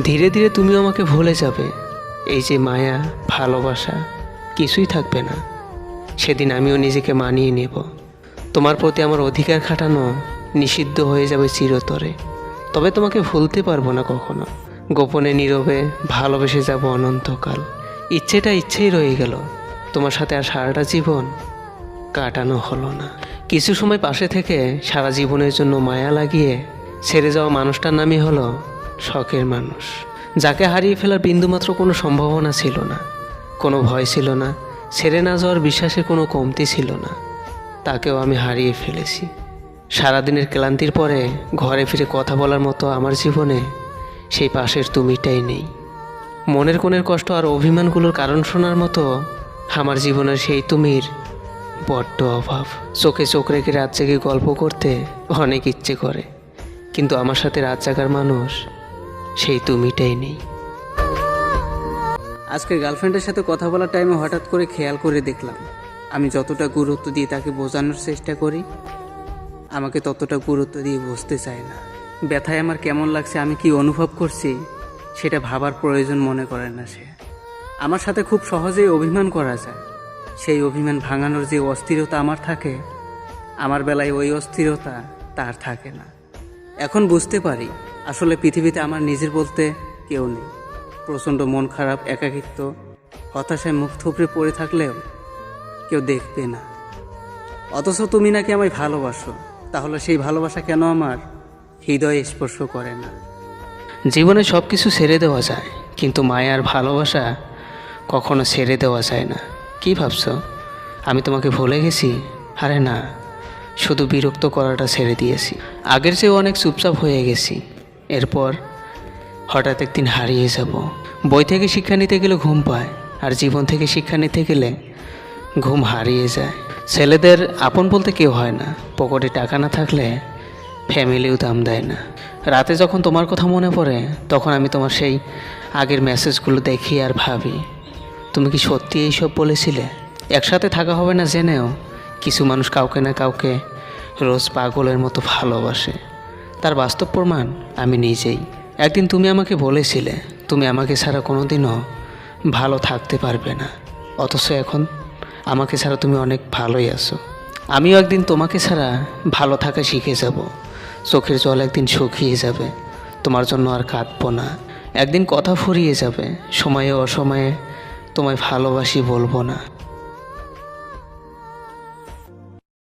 ধীরে ধীরে তুমিও আমাকে ভুলে যাবে। এই যে মায়া, ভালোবাসা, কিছুই থাকবে না। সেদিন আমিও নিজেকে মানিয়ে নেব। তোমার প্রতি আমার অধিকার খাটানো নিষিদ্ধ হয়ে যাবে চিরতরে। তবে তোমাকে ভুলতে পারব না কখনো। গোপনে, নীরবে ভালোবেসে যাব অনন্তকাল। ইচ্ছেটা ইচ্ছেই রয়ে গেল। তোমার সাথে আর সারাটা জীবন কাটানো হলো না। কিছু সময় পাশে থেকে সারা জীবনের জন্য মায়া লাগিয়ে ছেড়ে যাওয়া মানুষটার নামই হলো শখের মানুষ। যাকে হারিয়ে ফেলার বিন্দুমাত্র কোনো সম্ভাবনা ছিল না, কোনো ভয় ছিল না, ছেড়ে না যাওয়ার বিশ্বাসের কোনো কমতি ছিল না। তাকেও আমি হারিয়ে ফেলেছি। সারাদিনের ক্লান্তির পরে ঘরে ফিরে কথা বলার মতো আমার জীবনে সেই পাশের তুমিটাই নেই। মনের কোণের কষ্ট আর অভিমানগুলোর কারণ শোনার মতো আমার জীবনের সেই তুমির বড্ড অভাব। চোখে চোখ রেখে রাত জেগে গল্প করতে অনেক ইচ্ছে করে, কিন্তু আমার সাথে রাত জাগার মানুষ সেই তুমিটাই নেই। আজকের গার্লফ্রেন্ডের সাথে কথা বলার টাইমে হঠাৎ করে খেয়াল করে দেখলাম, আমি যতটা গুরুত্ব দিয়ে তাকে বোঝানোর চেষ্টা করি, আমাকে ততটা গুরুত্ব দিয়ে বুঝতে চায় না। ব্যথায় আমার কেমন লাগছে আমি কি অনুভব করছি, সেটা ভাবার প্রয়োজন মনে করে না সে। আমার সাথে খুব সহজেই অভিমান করা যায়। সেই অভিমান ভাঙানোর যে অস্থিরতা আমার থাকে, আমার বেলায় ওই অস্থিরতা তার থাকে না। এখন বুঝতে পারি, আসলে পৃথিবীতে আমার নিজের বলতে কেউ নেই। প্রচণ্ড মন খারাপ, একাকিত্ব, হতাশায় মুখ থুবড়ে পড়ে থাকলেও কেউ দেখবে না। অথচ তুমি নাকি আমায় ভালোবাসো, তাহলে সেই ভালোবাসা কেন আমার হৃদয়ে স্পর্শ করে না? জীবনে সব কিছু ছেড়ে দেওয়া যায়, কিন্তু মায়ার ভালোবাসা কখনো ছেড়ে দেওয়া যায় না। কি ভাবছ? আমি তোমাকে ভুলে গেছি? আরে না। শুধু বিরক্ত করাটা ছেড়ে দিয়েছি। আগের চেয়েও অনেক চুপচাপ হয়ে গেছি। এরপর হঠাৎ একদিন হারিয়ে যাব। বই থেকে শিক্ষা নিতে গেলে ঘুম পায়, আর জীবন থেকে শিক্ষা নিতে গেলে ঘুম হারিয়ে যায়। ছেলেদের আপন বলতে কেউ হয় না। পকেটে টাকা না থাকলে ফ্যামিলিও দাম দেয় না। রাতে যখন তোমার কথা মনে পড়ে, তখন আমি তোমার সেই আগের মেসেজগুলো দেখি আর ভাবি, তুমি কি সত্যি এইসব বলেছিলে? একসাথে থাকা হবে না জেনেও কিছু মানুষ কাউকে না কাউকে রোজ পাগলের মতো ভালোবাসে। তার বাস্তব প্রমাণ আমি নিজেই। একদিন তুমি আমাকে বলেছিলে, তুমি আমাকে ছাড়া কোনোদিনও ভালো থাকতে পারবে না। অথচ এখন আমাকে ছাড়া তুমি অনেক ভালোই আছো। আমিও একদিন তোমাকে ছাড়া ভালো থাকা শিখে যাব। চোখের জল একদিন শুকিয়ে যাবে। তোমার জন্য আর কাঁদবো না। একদিন কথা ফুরিয়ে যাবে। সময়ে অসময়ে তোমায় ভালোবাসি বলব না।